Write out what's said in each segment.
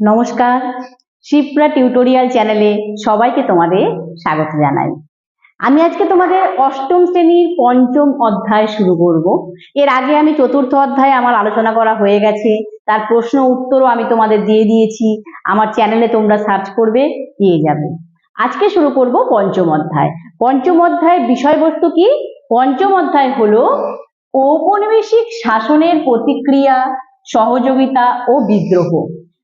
নমস্কার। শিপ্রা টিউটোরিয়াল চ্যানেলে সবাইকে তোমাদের স্বাগত জানাই। আমি আজকে তোমাদের অষ্টম শ্রেণির পঞ্চম অধ্যায় শুরু করব। এর আগে আমি চতুর্থ অধ্যায় আমার আলোচনা করা হয়ে গেছে। তার প্রশ্ন উত্তরও আমি তোমাদের দিয়ে দিয়েছি। আমার চ্যানেলে তোমরা সার্চ করবে, পেয়ে যাবে। আজকে শুরু করব পঞ্চম অধ্যায়। পঞ্চম অধ্যায়ের বিষয়বস্তু কি? পঞ্চম অধ্যায় হলো ঔপনিবেশিক শাসনের প্রতিক্রিয়া, সহযোগিতা ও বিদ্রোহ।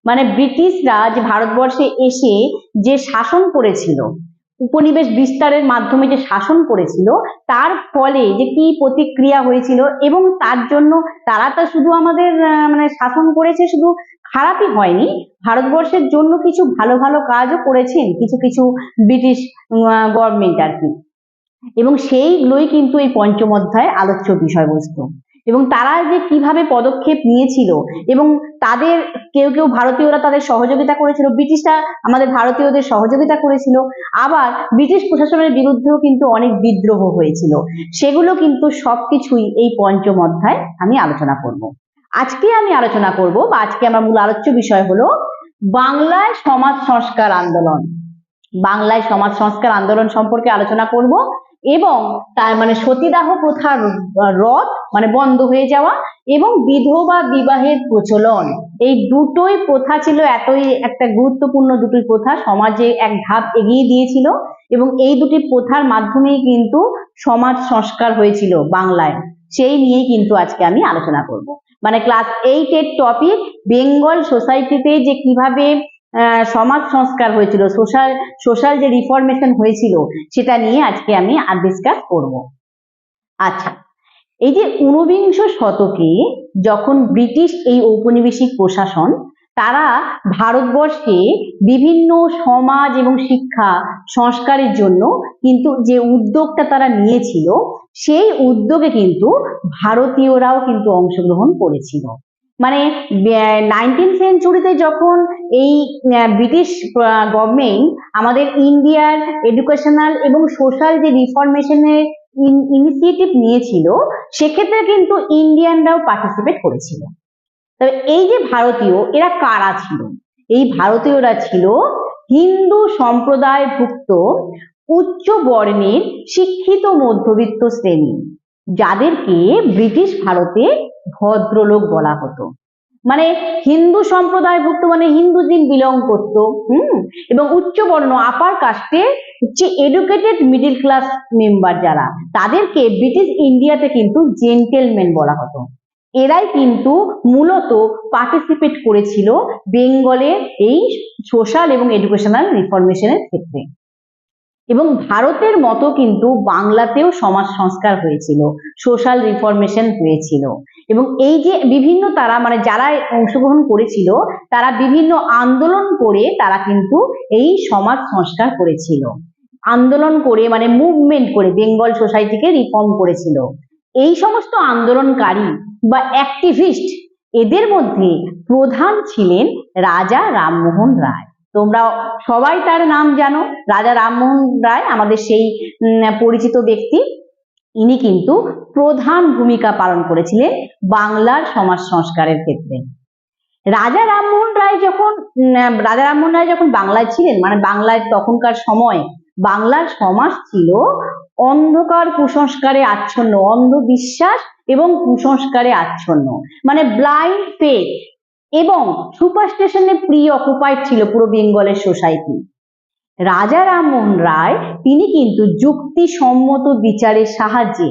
মানে ব্রিটিশরা যে ভারতবর্ষে এসে যে শাসন করেছিল, উপনিবেশ বিস্তারের মাধ্যমে যে শাসন করেছিল, তার ফলে যে কি প্রতিক্রিয়া হয়েছিল এবং তার জন্য তারা তো শুধু আমাদের মানে শাসন করেছে শুধু খারাপই হয়নি, ভারতবর্ষের জন্য কিছু ভালো ভালো কাজও করেছেন কিছু কিছু ব্রিটিশ গভর্নমেন্ট আর কি। এবং সেইগুলোই কিন্তু এই পঞ্চম অধ্যায় আলোচ্য বিষয়বস্তু। এবং তারা যে কীভাবে পদক্ষেপ নিয়েছিল এবং তাদের কেউ কেউ ভারতীয়রা তাদের সহযোগিতা করেছিল, ব্রিটিশরা আমাদের ভারতীয়দের সহযোগিতা করেছিল, আবার ব্রিটিশ প্রশাসনের বিরুদ্ধেও কিন্তু অনেক বিদ্রোহ হয়েছিল। সেগুলো কিন্তু সবকিছুই এই পঞ্চম অধ্যায় আমি আলোচনা করব। আজকে আমি আলোচনা করব বা আজকে আমার মূল আলোচ্য বিষয় হলো বাংলায় সমাজ সংস্কার আন্দোলন। বাংলায় সমাজ সংস্কার আন্দোলন সম্পর্কে আলোচনা করব। এবং তার মানে সতীদাহ প্রথার রদ মানে বন্ধ হয়ে যাওয়া এবং বিধবা বিবাহের প্রচলন। এই দুটোই প্রথা ছিল, এতই একটা গুরুত্বপূর্ণ দুটোই প্রথা, সমাজে এক ধাপ এগিয়ে দিয়েছিল এবং এই দুটি প্রথার মাধ্যমেই কিন্তু সমাজ সংস্কার হয়েছিল বাংলায়। সেই নিয়েই কিন্তু আজকে আমি আলোচনা করব। মানে ক্লাস এইট এর টপিক বেঙ্গল সোসাইটিতে যে কীভাবে সমাজ সংস্কার হয়েছিল, সোশ্যাল সোশ্যাল যে রিফরমেশন হয়েছিল, সেটা নিয়ে আজকে আমি আর ডিসকাস করব। আচ্ছা এই যে ঊনবিংশ শতকে যখন ব্রিটিশ এই ঔপনিবেশিক প্রশাসন, তারা ভারতবর্ষে বিভিন্ন সমাজ এবং শিক্ষা সংস্কারের জন্য কিন্তু যে উদ্যোগটা তারা নিয়েছিল, সেই উদ্যোগে কিন্তু ভারতীয়রাও কিন্তু অংশগ্রহণ করেছিল। মানে নাইনটিন সেঞ্চুরিতে যখন এই ব্রিটিশ গভর্নমেন্ট আমাদের ইন্ডিয়ার এডুকেশনাল এবং সোশ্যাল যে রিফরমেশনের ইনিশিয়েটিভ নিয়েছিল, সেক্ষেত্রে কিন্তু ইন্ডিয়ানরাও পার্টিসিপেট করেছিল। তবে এই যে ভারতীয়, এরা কারা ছিল? এই ভারতীয়রা ছিল হিন্দু সম্প্রদায়ভুক্ত উচ্চ বর্ণের শিক্ষিত মধ্যবিত্ত শ্রেণি। যাদেরকে ব্রিটিশ ভারতে ভদ্রলোক বলা হতো। মানে হিন্দু সম্প্রদায়ভুক্ত মানে হিন্দুজিম বিলং করতো, হুম? এবং উচ্চ বর্ণ আপার কাস্টে হচ্ছে এডুকেটেড মিডিল ক্লাস মেম্বার যারা, তাদেরকে ব্রিটিশ ইন্ডিয়াতে কিন্তু জেন্টেলম্যান বলা হতো। এরাই কিন্তু মূলত পার্টিসিপেট করেছিল বেঙ্গলের এই সোশ্যাল এবং এডুকেশনাল রিফরমেশনের ক্ষেত্রে। এবং ভারতের মতো কিন্তু বাংলাতেও সমাজ সংস্কার হয়েছিল সোশ্যাল রিফরমেশন হয়েছিল। এবং এই যে বিভিন্ন তারা মানে যারা অংশগ্রহণ করেছিল, তারা বিভিন্ন আন্দোলন করে তারা কিন্তু এই সমাজ সংস্কার করেছিল। আন্দোলন করে মানে মুভমেন্ট করে বেঙ্গল সোসাইটিকে রিফর্ম করেছিল। এই সমস্ত আন্দোলনকারী বা অ্যাক্টিভিস্ট এদের মধ্যে প্রধান ছিলেন রাজা রামমোহন রায়। তোমরা সবাই তার নাম জানো। রাজা রামমোহন রায় আমাদের সেই পরিচিত ব্যক্তি। ইনি কিন্তু প্রধান ভূমিকা পালন করেছিলেন বাংলার সমাজ সংস্কারের ক্ষেত্রে। রাজা রামমোহন রায় যখন রাজা রামমোহন রায় যখন বাংলায় ছিলেন মানে বাংলায় তখনকার সময়, বাংলার সমাজ ছিল অন্ধকার, কুসংস্কারে আচ্ছন্ন, অন্ধবিশ্বাস এবং কুসংস্কারে আচ্ছন্ন মানে ব্লাইন্ড ফেথ এবং সুপার সুপারস্টেশনে প্রি অকুপাইড ছিল পুরো বেঙ্গলের সোসাইটি। রাজা রামমোহন রায়, তিনি কিন্তু যুক্তিসম্মত বিচারের সাহায্যে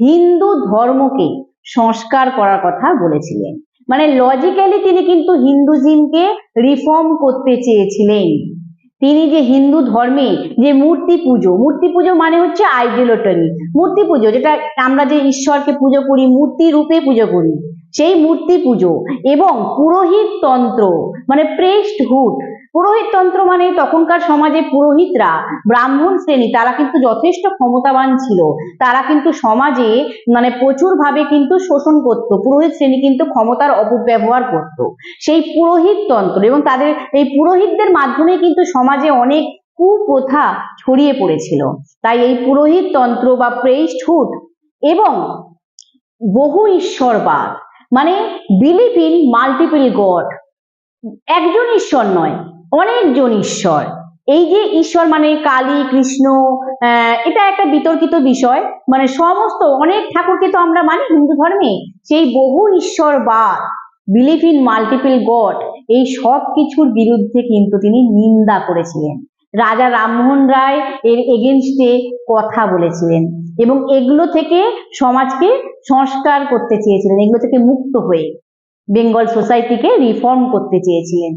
হিন্দু ধর্মকে সংস্কার করার কথা বলেছিলেন। মানে লজিক্যালি তিনি কিন্তু হিন্দুজিমকে রিফর্ম করতে চেয়েছিলেন। তিনি যে হিন্দু ধর্মে যে মূর্তি পুজো মূর্তি পুজো মানে হচ্ছে আইডিওলটরি মূর্তি পুজো, যেটা আমরা যে ঈশ্বরকে পুজো করি, মূর্তি রূপে পুজো করি। সেই মূর্তি পুজো এবং পুরোহিত তন্ত্র মানে প্রেস্ট হুড পুরোহিত তন্ত্র মানে তখনকার সমাজে পুরোহিতরা, ব্রাহ্মণ শ্রেণি, তারা কিন্তু যথেষ্ট ক্ষমতাবান ছিল। তারা কিন্তু সমাজে মানে প্রচুর ভাবে কিন্তু শোষণ করত। পুরোহিত শ্রেণি কিন্তু ক্ষমতার অপব্যবহার করত। সেই পুরোহিত তন্ত্র এবং তাদের, এই পুরোহিতদের মাধ্যমে কিন্তু সমাজে অনেক কুপ্রথা ছড়িয়ে পড়েছিল। তাই এই পুরোহিত তন্ত্র বা প্রেস্টহুড এবং বহু ঈশ্বরবাদ মানে বিলিভ ইন মাল্টিপল গড একজন ঈশ্বর নয়, অনেকজন ঈশ্বর। এই যে ঈশ্বর মানে কালী, কৃষ্ণ এটা একটা বিতর্কিত বিষয়। মানে সমস্ত, অনেক ঠাকুরকে তো আমরা মানি হিন্দু ধর্মে। সেই বহু ঈশ্বর বা বিলিভ ইন মাল্টিপল গড এই সব কিছুর বিরুদ্ধে কিন্তু তিনি নিন্দা করেছিলেন। রাজা রামমোহন রায় এর এগেনস্টে কথা বলেছিলেন। এবং এগুলো থেকে সমাজকে সংস্কার করতে চেয়েছিলেন, এগুলো থেকে মুক্ত হয়ে বেঙ্গল সোসাইটিকে রিফর্ম করতে চেয়েছিলেন।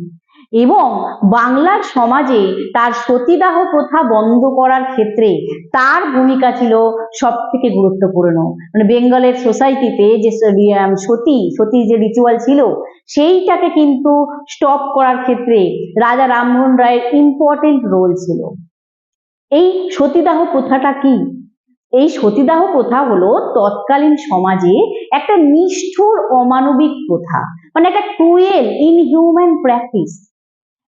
এবং বাংলার সমাজে তার সতীদাহ প্রথা বন্ধ করার ক্ষেত্রে তার ভূমিকা ছিল সব থেকে গুরুত্বপূর্ণ। মানে বেঙ্গলের সোসাইটিতে যে সতী, সতীর যে রিচুয়াল ছিল, সেইটাকে কিন্তু স্টপ করার ক্ষেত্রে রাজা রামমোহন রায়ের ইম্পর্টেন্ট রোল ছিল। এই সতীদাহ প্রথাটা কি? এই সতীদাহ প্রথা হলো তৎকালীন সমাজে একটা নিষ্ঠুর অমানবিক প্রথা মানে একটা ক্রুয়েল ইনহিউম্যান প্র্যাকটিস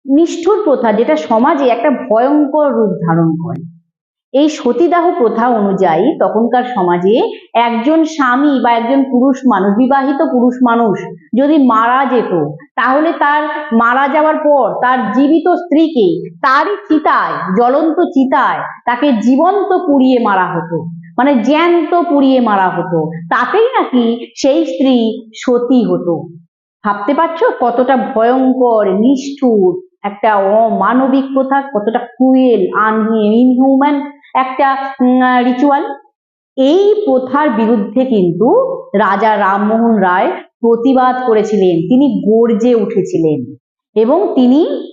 নিষ্ঠুর প্রথা যেটা সমাজে একটা ভয়ঙ্কর রূপ ধারণ করে। এই সতীদাহ প্রথা অনুযায়ী তখনকার সমাজে একজন স্বামী বা একজন পুরুষ মানুষ, বিবাহিত পুরুষ মানুষ যদি মারা যেত, তাহলে তার মারা যাওয়ার পর তার জীবিত স্ত্রীকে তারই চিতায়, জ্বলন্ত চিতায় তাকে জীবন্ত পুড়িয়ে মারা হতো। মানে জ্যান্ত পুড়িয়ে মারা হতো। তাতেই নাকি সেই স্ত্রী সতী হতো। ভাবতে পারছ? কতটা ভয়ঙ্কর, নিষ্ঠুর একটা অমানবিক প্রথা, কতটা ক্রুয়েল ইনহিউম্যান একটা রিচুয়াল এই প্রথার বিরুদ্ধে কিন্তু রাজা রামমোহন রায় প্রতিবাদ করেছিলেন। তিনি গর্জে উঠেছিলেন এবং তিনি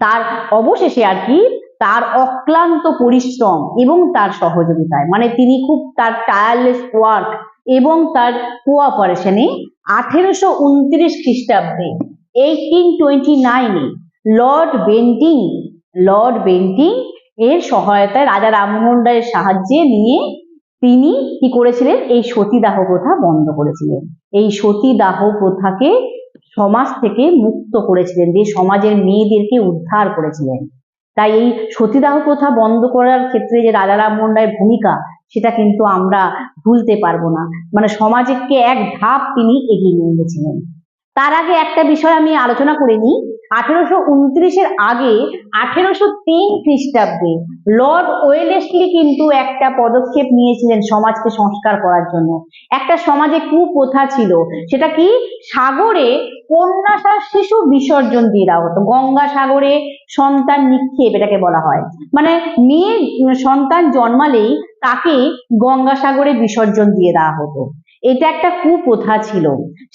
তার অবশেষে আর কি তার অক্লান্ত পরিশ্রম এবং তার সহযোগিতায় মানে তিনি খুব তার টায়ারলেস ওয়ার্ক এবং তার কোঅপারেশনে আঠেরোশো উনত্রিশ খ্রিস্টাব্দে এইটিন টোয়েন্টি নাইনে লর্ড বেন্টিং লর্ড বেন্টিং এর সহায়তায় রাজা রামমোহন রায়ের সাহায্যে নিয়ে তিনি কি করেছিলেন? এই সতীদাহ প্রথা বন্ধ করেছিলেন। এই সতীদাহ প্রথাকে সমাজ থেকে মুক্ত করেছিলেন, যে সমাজের মেয়েদেরকে উদ্ধার করেছিলেন। তাই এই সতীদাহ প্রথা বন্ধ করার ক্ষেত্রে যে রাজা রামমোহন রায়ের ভূমিকা, সেটা কিন্তু আমরা ভুলতে পারব না। মানে সমাজকে এক ধাপ তিনি এগিয়ে নিয়ে গেছিলেন। তার আগে একটা বিষয় আমি আলোচনা করে নিই আঠেরোশো উনত্রিশের আগে আঠেরোশো তিন খ্রিস্টাব্দে লর্ড ওয়েলেসলি কিন্তু একটা পদক্ষেপ নিয়েছিলেন সমাজকে সংস্কার করার জন্য। একটা সমাজে কুপ্রথা ছিল। সেটা কি? সাগরে কন্যা সার শিশু বিসর্জন দিয়ে দেওয়া হতো। গঙ্গা সাগরে সন্তান নিক্ষেপ এটাকে বলা হয়। মানে মেয়ে সন্তান জন্মালেই তাকে গঙ্গা সাগরে বিসর্জন দিয়ে দেওয়া হতো। এটা একটা কুপ্রথা ছিল।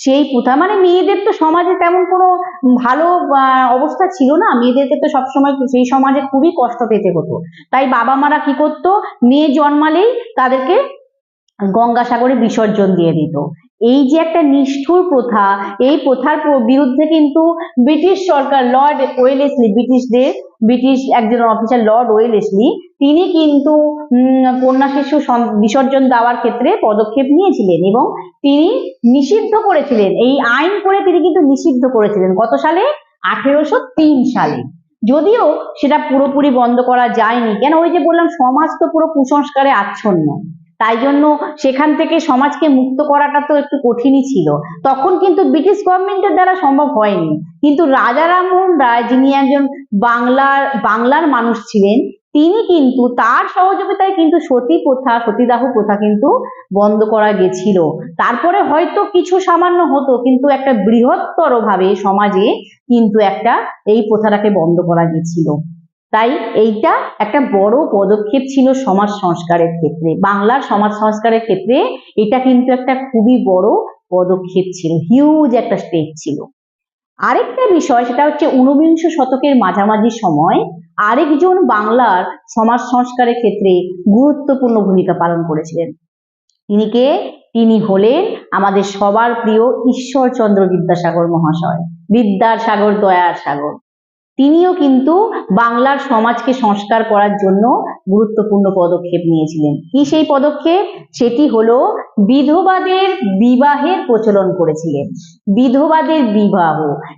সেই প্রথা মানে মেয়েদের তো সমাজে তেমন কোনো ভালো অবস্থা ছিল না। মেয়েদেরকে তো সবসময় সেই সমাজে খুবই কষ্ট পেতে হতো। তাই বাবা মারা কি করতো? মেয়ে জন্মালেই তাদেরকে গঙ্গাসাগরে বিসর্জন দিয়ে দিত। এই যে একটা নিষ্ঠুর প্রথা, এই প্রথার বিরুদ্ধে কিন্তু ব্রিটিশ সরকার, লর্ড ওয়েলেসলি, ব্রিটিশদের, ব্রিটিশ একজন অফিসার, লর্ড ওয়েলেসলি তিনি কিন্তু কন্যা শিশু বিসর্জন দেওয়ার ক্ষেত্রে পদক্ষেপ নিয়েছিলেন এবং তিনি নিষিদ্ধ করেছিলেন। এই আইন করে তিনি কিন্তু নিষিদ্ধ করেছিলেন। কত সালে? আঠেরোশো তিন সালে। যদিও সেটা পুরোপুরি বন্ধ করা যায়নি। কেন? ওই যে বললাম, সমাজ তো পুরো কুসংস্কারে আচ্ছন্ন। তাই জন্য সেখান থেকে সমাজকে মুক্ত করাটা তো একটু কঠিনই ছিল। তখন কিন্তু ব্রিটিশ গভর্নমেন্টের দ্বারা সম্ভব হয়নি। কিন্তু রাজা রামমোহন রায় যিনি একজন বাংলার বাংলার মানুষ ছিলেন তিনি কিন্তু তার সহযোগিতায় কিন্তু সতী প্রথা, সতীদাহ প্রথা কিন্তু বন্ধ করা গেছিল। তারপরে হয়তো কিছু সামান্য হতো, কিন্তু একটা বৃহত্তর ভাবে সমাজে কিন্তু একটা এই প্রথাটাকে বন্ধ করা গেছিল। তাই এইটা একটা বড় পদক্ষেপ ছিল সমাজ সংস্কারের ক্ষেত্রে। বাংলার সমাজ সংস্কারের ক্ষেত্রে এটা কিন্তু একটা খুবই বড় পদক্ষেপ ছিল হিউজ একটা স্টেপ ছিল। আরেকটা বিষয়, সেটা হচ্ছে ঊনবিংশ শতকের মাঝামাঝি সময় আরেকজন বাংলার সমাজ সংস্কারের ক্ষেত্রে গুরুত্বপূর্ণ ভূমিকা পালন করেছিলেন। তিনি কে? তিনি হলেন আমাদের সবার প্রিয় ঈশ্বরচন্দ্র বিদ্যাসাগর মহাশয়। বিদ্যার সাগর, দয়ার সাগর। তিনিও কিন্তু বাংলার সমাজকে সংস্কার করার জন্য গুরুত্বপূর্ণ পদক্ষেপ নিয়েছিলেন। কি সেই পদক্ষেপ? সেটি হলো বিধবাদের বিবাহের প্রচলন করেছিলেন। বিধবাদের বিবাহ।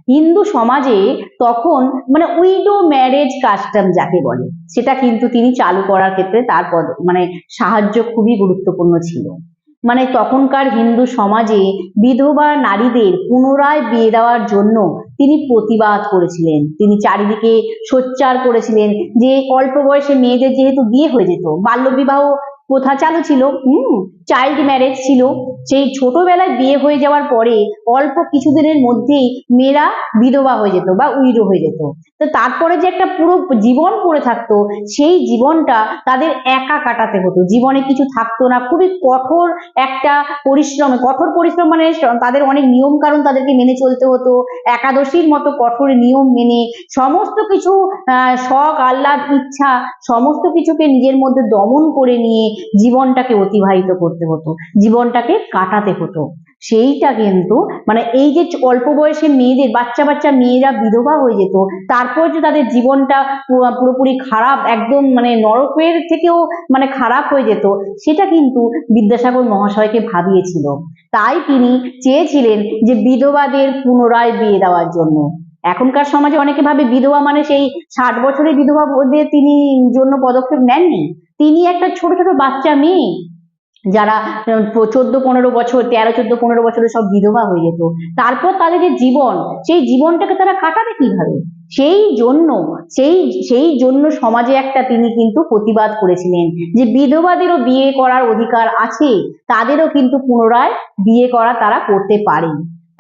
হিন্দু সমাজে তখন মানে উইডো ম্যারেজ কাস্টম যাকে বলে, সেটা কিন্তু তিনি চালু করার ক্ষেত্রে তার পদ মানে সাহায্য খুবই গুরুত্বপূর্ণ ছিল। মানে তখনকার হিন্দু সমাজে বিধবা নারীদের পুনরায় বিয়ে দেওয়ার জন্য তিনি প্রতিবাদ করেছিলেন। তিনি চারিদিকে সোচ্চার করেছিলেন যে অল্প বয়সে মেয়েদের যেহেতু বিয়ে হয়ে যেত, বাল্যবিবাহ প্রথা চালু ছিল হুম চাইল্ড ম্যারেজ ছিল। সেই ছোটবেলায় বিয়ে হয়ে যাওয়ার পরে অল্প কিছুদিনের মধ্যেই মেয়েরা বিধবা হয়ে যেত বা উইডো হয়ে যেত। তো তারপরে যে একটা পুরো জীবন পড়ে থাকতো সেই জীবনটা তাদের একা কাটাতে হতো। জীবনে কিছু থাকতো না খুবই কঠোর একটা পরিশ্রম কঠোর পরিশ্রম মানে তাদের অনেক নিয়ম কারণ তাদেরকে মেনে চলতে হতো। একাদশীর মতো কঠোর নিয়ম মেনে সমস্ত কিছু আহ, শখ আহ্লাদ ইচ্ছা সমস্ত কিছুকে নিজের মধ্যে দমন করে নিয়ে জীবনটাকে অতিবাহিত করতে হতো, জীবনটাকে কাটাতে হতো। সেইটা কিন্তু মানে এই যে অল্প বয়সে মেয়েদের, বাচ্চা বাচ্চা মেয়েরা বিধবা হয়ে যেত, তারপর যে তাদের জীবনটা পুরোপুরি খারাপ, একদম মানে নরকের থেকেও মানে খারাপ হয়ে যেত, সেটা কিন্তু বিদ্যাসাগর মহাশয়কে ভাবিয়েছিল। তাই তিনি চেয়েছিলেন যে বিধবাদের পুনরায় বিয়ে দেওয়ার জন্য। এখনকার সমাজে অনেকে ভাবে বিধবা মানে সেই ষাট বছরের বিধবা বোধে তিনি জন্য পদক্ষেপ নেননি। তিনি একটা ছোট ছোট বাচ্চা মেয়ে যারা চোদ্দ পনেরো বছর, তেরো চোদ্দ পনেরো বছরে সব বিধবা হয়ে যেত। তারপর তাদের যে জীবন, সেই জীবনটাকে তারা কাটাবে কীভাবে? সেই জন্য, সেই সেই জন্য সমাজে একটা তিনি কিন্তু প্রতিবাদ করেছিলেন যে বিধবাদেরও বিয়ে করার অধিকার আছে, তাদেরও কিন্তু পুনরায় বিয়ে করা তারা করতে পারে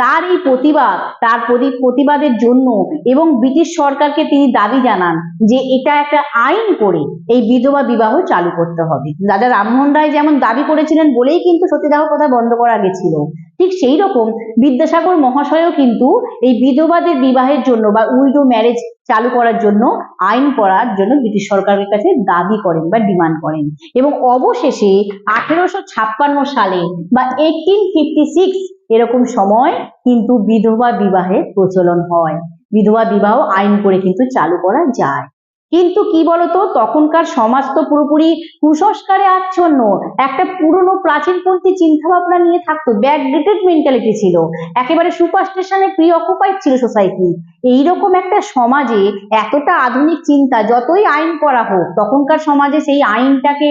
তার এই প্রতিবাদ, তার প্রতি- প্রতিবাদের জন্য এবং ব্রিটিশ সরকারকে তিনি দাবি জানান যে এটা একটা আইন করে এই বিধবা বিবাহ চালু করতে হবে। রাজা রামমোহন রায় যেমন দাবি করেছিলেন বলেই কিন্তু সতীদাহ প্রথা বন্ধ করা গেছিল। ঠিক সেই রকম বিদ্যাসাগর মহাশয়ও কিন্তু এই বিধবাদের বিবাহের জন্য বা উইডো ম্যারেজ চালু করার জন্য আইন করার জন্য ব্রিটিশ সরকারের কাছে দাবি করেন বা ডিমান্ড করেন। এবং অবশেষে আঠেরোশো ছাপ্পান্ন সালে বা এইটিন এরকম সময় কিন্তু বিধবা বিবাহের প্রচলন হয়। বিধবা বিবাহ আইন করে কিন্তু চালু করা যায়। কিন্তু কি বলতো? তখনকার সমাজ তো পুরোপুরি কুসংস্কারে আচ্ছন্ন। একটা পুরনো প্রাচীনপন্থী চিন্তা ভাবনা নিয়ে থাকতো ব্যাকডেটেড মেন্টালিটি ছিল। একেবারে সুপার স্টেশনে প্রি অকুপাইড ছিল সোসাইটি এইরকম একটা সমাজে এতটা আধুনিক চিন্তা, যতই আইন করা হোক, তখনকার সমাজে সেই আইনটাকে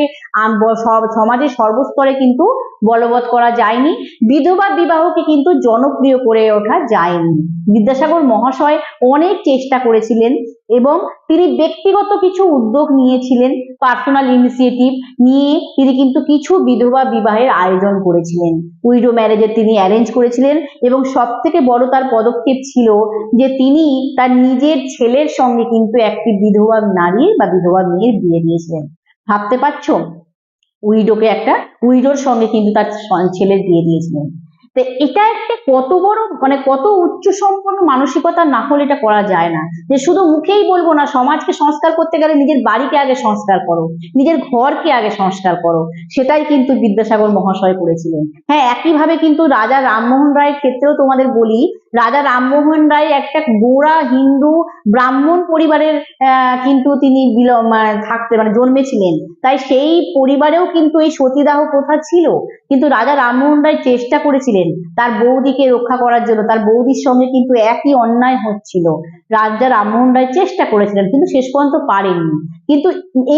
সমাজের সর্বস্তরে কিন্তু বলবৎ করা যায়নি। বিধবা বিবাহকে কিন্তু জনপ্রিয় করে ওঠা যায়নি। বিদ্যাসাগর মহাশয় অনেক চেষ্টা করেছিলেন এবং তিনি ব্যক্তিগত কিছু উদ্যোগ নিয়েছিলেন পার্সোনাল ইনিশিয়েটিভ নিয়ে তিনি কিন্তু কিছু বিধবা বিবাহের আয়োজন করেছিলেন। উইডো ম্যারেজের তিনি অ্যারেঞ্জ করেছিলেন এবং সব থেকে বড় তার পদক্ষেপ ছিল যে তিনি তার নিজের ছেলের সঙ্গে কিন্তু একটি বিধবা নারীর বা বিধবা মেয়ের বিয়ে দিয়েছিলেন। ভাবতে পারছ? উইডোকে একটা উইডোর সঙ্গে কিন্তু তার ছেলের বিয়ে দিয়েছিলেন। তো এটা একটা কত বড় মানে কত উচ্চ সম্পন্ন মানসিকতা না হলে এটা করা যায় না। যে শুধু মুখেই বলব না, সমাজকে সংস্কার করতে গেলে নিজের বাড়িকে আগে সংস্কার করো, নিজের ঘরকে আগে সংস্কার করো, সেটাই কিন্তু বিদ্যাসাগর মহাশয় করেছিলেন। হ্যাঁ একইভাবে কিন্তু রাজা রামমোহন রায়ের ক্ষেত্রেও তোমাদের বলি রাজা রামমোহন রায় একটা গোড়া হিন্দু ব্রাহ্মণ পরিবারের কিন্তু তিনি মানে থাকতে মানে জন্মেছিলেন। তাই সেই পরিবারেও কিন্তু এই সতীদাহ প্রথা ছিল। কিন্তু রাজা রামমোহন রায় চেষ্টা করেছিলেন তার বৌদিকে রক্ষা করার জন্য। তার বৌদির সঙ্গে কিন্তু একই অন্যায় হচ্ছিল। রাজা রামমোহন রায় চেষ্টা করেছিলেন, কিন্তু শেষ পর্যন্ত পারেননি। কিন্তু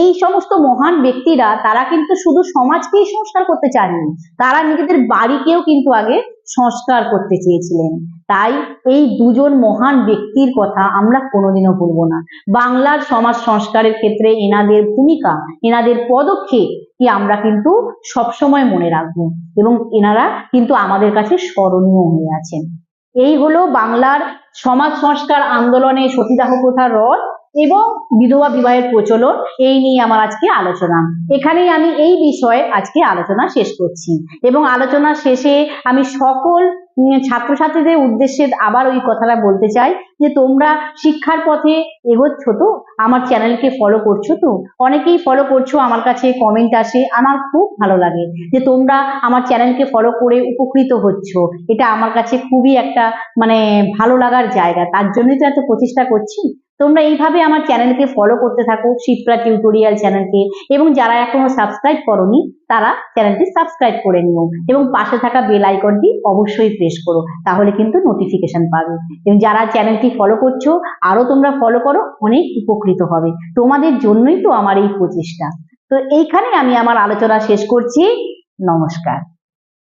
এই সমস্ত মহান ব্যক্তিরা, তারা কিন্তু শুধু সমাজকেই সংস্কার করতে চাননি। তারা নিজেদের বাড়িকেও কিন্তু আগে সংস্কার করতে চেয়েছিলেন। তাই এই দুজন মহান ব্যক্তির কথা আমরা কোনোদিনও ভুলবো না। বাংলার সমাজ সংস্কারের ক্ষেত্রে এনাদের ভূমিকা, এনাদের পদক্ষেপ কি আমরা কিন্তু সবসময় মনে রাখব এবং এনারা কিন্তু আমাদের কাছে স্মরণীয় হয়ে আছেন। এই হলো বাংলার সমাজ সংস্কার আন্দোলনে সতীদাহ প্রথার রদ এবং বিধবা বিবাহের প্রচলন, এই নিয়ে আমার আজকে আলোচনা। এখানেই আমি এই বিষয়ে আজকে আলোচনা শেষ করছি। এবং আলোচনা শেষে আমি সকল ছাত্রছাত্রীদের উদ্দেশ্যে আবার ওই কথাটা বলতে চাই যে, তোমরা শিক্ষার পথে এগোচ্ছ তো? আমার চ্যানেলকে ফলো করছ তো? অনেকেই ফলো করছ, আমার কাছে কমেন্ট আসে, আমার খুব ভালো লাগে যে, তোমরা আমার চ্যানেলকে ফলো করে উপকৃত হচ্ছ। এটা আমার কাছে খুবই একটা মানে ভালো লাগার জায়গা। তার জন্যই তো এত প্রচেষ্টা করছি। তোমরা এইভাবে আমার চ্যানেলকে ফলো করতে থাকো, শিপ্রা টিউটোরিয়াল চ্যানেলকে এবং যারা এখনও সাবস্ক্রাইব করনি, তারা চ্যানেলটি সাবস্ক্রাইব করে নিও। এবং পাশে থাকা বেল আইকনটি অবশ্যই প্রেস করো, তাহলে কিন্তু নোটিফিকেশন পাবে। এবং যারা চ্যানেলটি ফলো করছ, আরও তোমরা ফলো করো, অনেক উপকৃত হবে। তোমাদের জন্যই তো আমার এই প্রচেষ্টা। তো এইখানে আমি আমার আলোচনা শেষ করছি। নমস্কার।